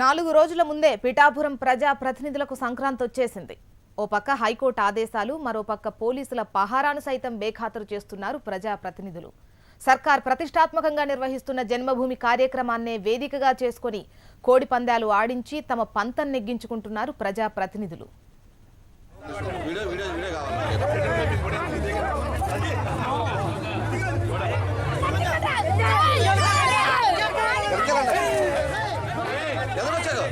నాలుగు రోజుల ముందే పిఠాపురం ప్రజా ప్రతినిధులకు సంక్రాంతి వచ్చేసింది. ఓ పక్క హైకోర్టు ఆదేశాలు మరో పక్క పోలీసుల పహారాను సైతం బేఖాతరు చేస్తున్నారు ప్రజా ప్రతినిధులు సర్కార్ ప్రతిష్టాత్మకంగా నిర్వహిస్తున్న జన్మభూమి కార్యక్రమాన్నే వేదికగా చేసుకొని కోడి పందాలు ఆడించి తమ పంతం నెగ్గించుకుంటున్నారు ప్రజా ప్రతినిధులు వీడియో వీడియో వీడియో కావాలి ఎవరు వచ్చారు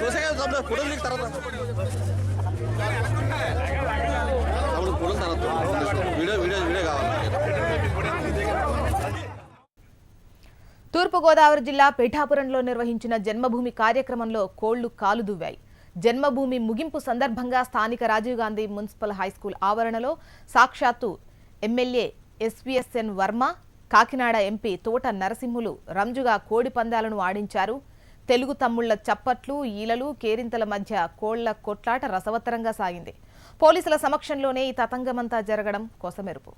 దోసగా తమ్ముడు ఫోటోలు దిగు తర్వాత ఫోటోలు తర్వాత వీడియో వీడియో వీడియో కావాలి తూర్పుగోదావరి జిల్లా పీఠాపురంలో నిర్వహించిన జన్మభూమి కార్యక్రమంలో కోళ్ళు కాలు దువ్వాయి. జన్మభూమి ముగింపు సందర్భంగా స్థానిక రాజీవ్ గాంధీ మున్సిపల్ హైస్కూల్ ఆవరణలో సాక్షాత్తు MLA SVSN Varma Kakinada MP Thota Narasimhulu రంజుగా కోడి పందాలను ఆడించారు. తెలుగు తమ్ముళ్ళ చప్పట్లు ఈలలు కేరింతల మధ్య కోళ్ళ కొట్లాట రసవత్తరంగా సాగింది. పోలీసుల సమక్షంలోనే ఈ తతంగమంతా జరగడం కోసమెరుపు.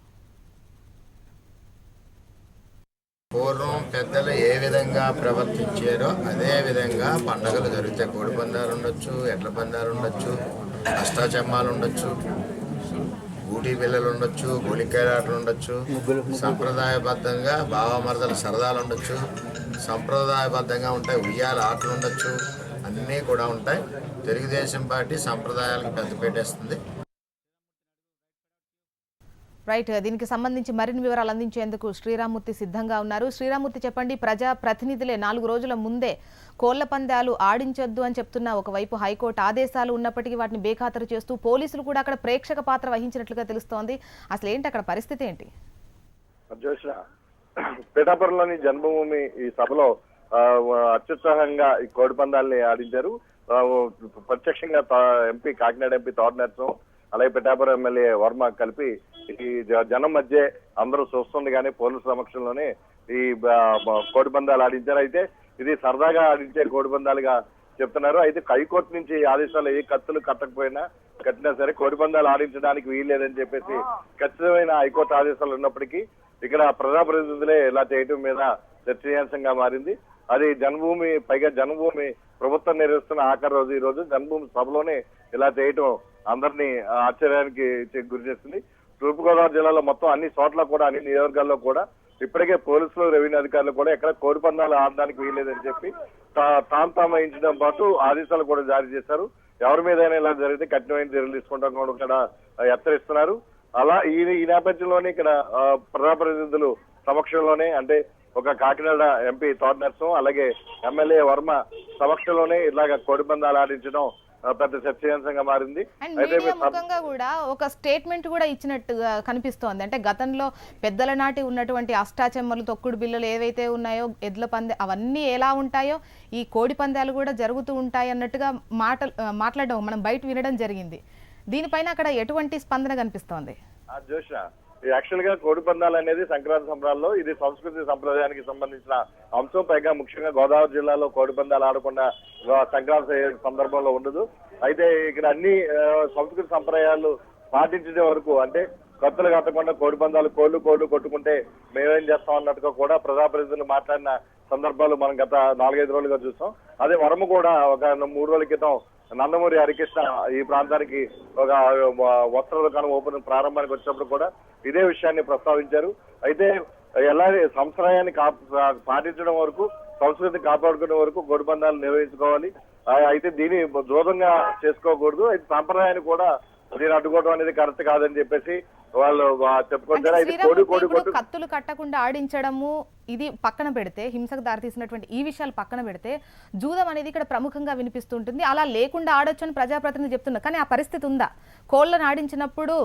పూర్వం పెద్దలు ఏ విధంగా ప్రవర్తించారో అదే విధంగా పండగలు జరుగుతాయి కోడి పందాలు ఉండొచ్చు ఎడ్ల పందాలు ఉండొచ్చు అష్టాచమ్మాలు ఉండొచ్చు గూటి పిల్లలు ఉండొచ్చు గుళికాయలాటలు ఉండొచ్చు సంప్రదాయబద్ధంగా బావమరదల సరదాలు ఉండొచ్చు. సంప్రదాయబద్ధంగా ఉంటాయి. ఉయ్యాల ఆటలు ఉండొచ్చు. అన్నీ కూడా ఉంటాయి. తెలుగుదేశం పార్టీ సంప్రదాయాలకు పెద్ద పెట్టేస్తుంది రైట్. దీనికి సంబంధించి మరిన్ని వివరాలు అందించేందుకు శ్రీరామూర్తి సిద్ధంగా ఉన్నారు. శ్రీరామూర్తి చెప్పండి. ప్రజా ప్రతినిధులే నాలుగు రోజుల ముందే కోళ్ళ పందాలు ఆడించొద్దు అని చెప్తున్న ఒకవైపు హైకోర్టు ఆదేశాలు ఉన్నప్పటికీ వాటిని బేఖాతరు చేస్తూ పోలీసులు కూడా అక్కడ ప్రేక్షక పాత్ర వహించినట్లుగా తెలుస్తోంది. అసలు ఏంటి అక్కడ పరిస్థితి ఏంటి? పిఠాపురంలోని జన్మభూమి ఈ సభలో అత్యుత్సాహంగా ఈ కోడి పందాల్ని ఆడించారు. ప్రత్యక్షంగా ఎంపీ కాకినాడ ఎంపీ తోట నరసం అలాగే పిఠాపురం ఎమ్మెల్యే వర్మ కలిపి ఈ జ- జనం మధ్య అందరూ చూస్తుంది కానీ పోలీసు సమక్షంలోనే ఈ బ- కోడి పందాలు ఆడించారు. అయితే ఇది సరదాగా ఆడించే కోడి పందాలుగా చెప్తున్నారు. అయితే హైకోర్టు నుంచి ఆదేశాలు ఏ కత్తులు కట్టకపోయినా కట్టినా సరే కోడి పందాలు ఆడించడానికి వీల్లేదని చెప్పేసి ఖచ్చితమైన హైకోర్టు ఆదేశాలు ఉన్నప్పటికీ ఇక్కడ ప్రజాప్రతినిధులే ఇలా చేయటం మీద చర్చనీయాంశంగా మారింది. అది జన్మభూమి పైగా జన్మభూమి ప్రభుత్వం నిర్వహిస్తున్న ఆఖరి రోజు ఈ రోజు జన్మభూమి సభలోనే ఇలా చేయటం అందరినీ ఆశ్చర్యానికి గురి చేస్తుంది. తూర్పుగోదావరి జిల్లాలో మొత్తం అన్ని చోట్ల కూడా అన్ని నియోజకవర్గాల్లో కూడా ఇప్పటికే పోలీసులు రెవెన్యూ అధికారులు కూడా ఎక్కడ కోడిపందాలు ఆడడానికి వీల్లేదని చెప్పి తా- తాంతాం వహించడం పాటు ఆదేశాలు కూడా జారీ చేశారు. ఎవరి మీదైనా ఇలా జరిగితే కఠినమైన చర్యలు తీసుకుంటాం కూడా హెచ్చరిస్తున్నారు. అలా ఈ ఈ నేపథ్యంలోనే ఇక్కడ ప్రజాప్రతినిధులు సమక్షంలోనే అంటే ఒక కాకినాడ ఎంపీ తోట నరసింహం అలాగే ఎమ్మెల్యే వర్మ సమక్షంలోనే ఇలాగ కోడి పందాలు ఆడించడం పెద్ద చర్చనీయాంశంగా మారింది. ముఖంగా కూడా ఒక స్టేట్మెంట్ కూడా ఇచ్చినట్టుగా కనిపిస్తోంది. అంటే గతంలో పెద్దల నాటి ఉన్నటువంటి అష్టాచెమ్మలు తొక్కుడు బిల్లలు ఏవైతే ఉన్నాయో ఎడ్ల పందె అవన్నీ ఎలా ఉంటాయో ఈ కోడి పందాలు కూడా జరుగుతూ ఉంటాయి అన్నట్టుగా మాట మాట్లాడడం మనం బయట వినడం జరిగింది. దీనిపైన అక్కడ ఎటువంటి స్పందన కనిపిస్తోంది? యాక్చువల్గా కోడి పందాలు అనేది సంక్రాంతి సంబరాల్లో ఇది సంస్కృతి సంప్రదాయానికి సంబంధించిన అంశం. పైగా ముఖ్యంగా గోదావరి జిల్లాలో కోడి పందాలు ఆడకుండా సంక్రాంతి సందర్భంలో ఉండదు. అయితే ఇక్కడ అన్ని సంస్కృతి సంప్రదాయాలు పాటించే వరకు అంటే కత్తులు కట్టకుండా కోడి పందాలు కోళ్ళు కోళ్ళు కొట్టుకుంటే మేమేం చేస్తాం అన్నట్టుగా కూడా ప్రజాప్రతినిధులు మాట్లాడిన సందర్భాలు మనం గత నాలుగైదు రోజులుగా చూసాం అదే వరము కూడా ఒక మూడు రోజుల క్రితం నందమూరి హరికృష్ణ ఈ ప్రాంతానికి ఒక వస్త్ర దుకాణం ఓపెన్ ప్రారంభానికి వచ్చినప్పుడు కూడా ఇదే విషయాన్ని ప్రస్తావించారు. అయితే ఎలా సంప్రదాయాన్ని పాటించడం వరకు సంస్కృతిని కాపాడుకునే వరకు గొడిబంధాలు నిర్వహించుకోవాలి. అయితే దీన్ని దూరంగా చేసుకోకూడదు. అయితే సాంప్రదాయాన్ని కూడా దీన్ని అడ్డుకోవడం అనేది కరెక్ట్ కాదని చెప్పేసి వాళ్ళు చెప్పుకుంటారు. అయితే కోడి కోడి కత్తులు కట్టకుండా ఆడించడము ఇది పక్కన పెడితే హింసకు దారితీసినటువంటి ఈ విషయాలు పక్కన పెడితే జూదం అనేది ఇక్కడ ప్రముఖంగా వినిపిస్తుంటుంది. అలా లేకుండా ఆడొచ్చు అని ప్రజాప్రతినిధి చెప్తున్నారు కానీ ఆ పరిస్థితి ఉందా? కోళ్ళను ఆడించినప్పుడు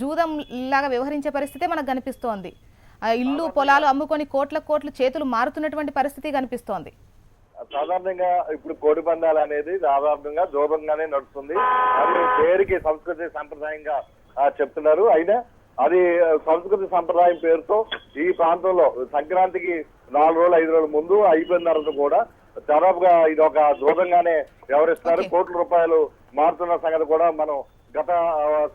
జూదం లాగా వ్యవహరించే పరిస్థితే మనకు కనిపిస్తోంది. ఆ, ఇల్లు పొలాలు అమ్ముకొని కోట్ల కోట్లు చేతులు మారుతున్నటువంటి పరిస్థితి కనిపిస్తోంది. సాధారణంగా ఇప్పుడు కోడి పందాలు అనేది సాధారణంగా జోదంగానే నడుస్తుంది. అది పేరుకి సంస్కృతి సంప్రదాయంగా చెప్తున్నారు. అయినా అది సంస్కృతి సంప్రదాయం పేరుతో ఈ ప్రాంతంలో సంక్రాంతికి నాలుగు రోజులు ఐదు రోజుల ముందు అయిపోయిన తర్వాత కూడా దాదాపుగా ఇది ఒక దూరంగానే వ్యవహరిస్తున్నారు. కోట్ల రూపాయలు మారుతున్న సంగతి కూడా మనం గత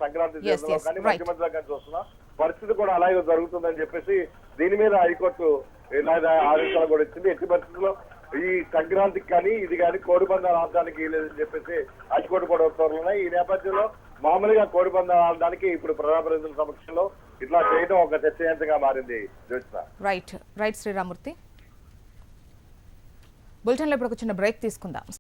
సంక్రాంతి కానీ. మధ్య మధ్యలో కానీ చూస్తున్నాం పరిస్థితి కూడా అలాగే జరుగుతుందని చెప్పేసి దీని మీద హైకోర్టు ఇలాగ ఆదేశాలు కూడా ఇచ్చింది ఎట్టి పరిస్థితుల్లో ఈ సంక్రాంతికి కానీ ఇది కానీ కోడిపందాలు ఆడడానికి లేదని చెప్పేసి హైకోర్టు కూడా ఉత్తర్వులు ఉన్నాయి ఈ నేపథ్యంలో మామూలుగా కోడిపందాలు ఆడడానికి ఇప్పుడు ప్రజాప్రతినిధుల సమక్షంలో ఇట్లా చేయడం ఒక చర్చనీయాంశంగా మారింది జ్యోతిష రైట్ రైట్ శ్రీరామూర్తి. బులెటిన్లో ఇప్పుడు ఒక చిన్న బ్రేక్ తీసుకుందాం.